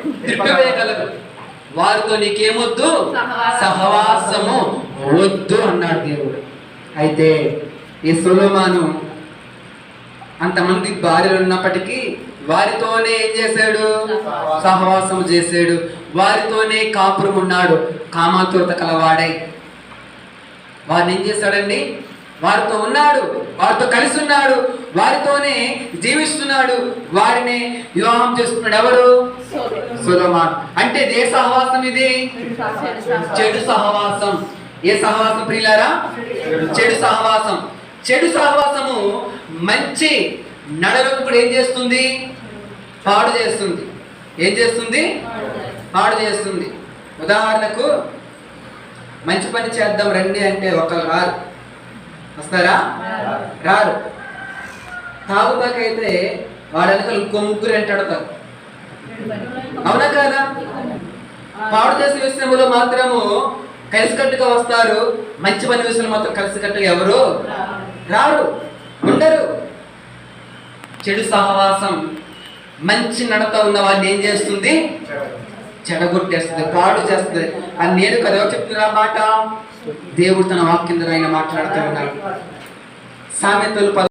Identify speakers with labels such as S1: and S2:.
S1: త్రిప్పివేయగలరు వారితో నీకేమొద్దు?
S2: సహవాసం.
S1: సహవాసము. వద్దు అన్నాడు దేవుడు. అయితే ఈ సులోమాను అంతమంది భార్యలు ఉన్నప్పటికీ వారితోనే ఏం చేశాడు? సహవాసం చేశాడు. వారితోనే కాపురం ఉన్నాడు. కామాతురత కలవాడై. వారిని ఏం చేశాడండి? వారితో ఉన్నాడు వారితో కలిసి ఉన్నాడు వారితోనే జీవిస్తున్నాడు. వారిని వివాహం చేసుకున్నాడు ఎవరు? సులమాన్. అంటే ఏ సహవాసం ఇది? చెడు సహవాసం. ఏ సహవాసం ప్రియులారా? చెడు సహవాసం. చెడు సహవాసము మంచి నడలకు ఏం చేస్తుంది? పాడు చేస్తుంది. ఏం చేస్తుంది? పాడు చేస్తుంది. ఉదాహరణకు మంచి పని చేద్దాం రండి అంటే ఒకరు రారు. వస్తారా? రారు. తాగుబాకైతే వాడు వెనకాల ఇంకో ముగ్గురు వెంటాడతారు అవునా కాదా? పాడు చేసే విషయంలో మాత్రము కలిసికట్టుగా వస్తారు. మంచి పని విషయంలో మాత్రం కలిసికట్టుగా ఎవరు? రారు. ఉండరు. చెడు సహవాసం. మంచి నడత ఉన్న వాడిని ఏం చేస్తుంది? చెడగొట్టేస్తుంది పాడు చేస్తుంది. అని నేను కదో చెప్తున్నా మాట? దేవుడు తన వాక్యం ఆయన మాట్లాడుతూ ఉన్నాడు. సామెతలు పద-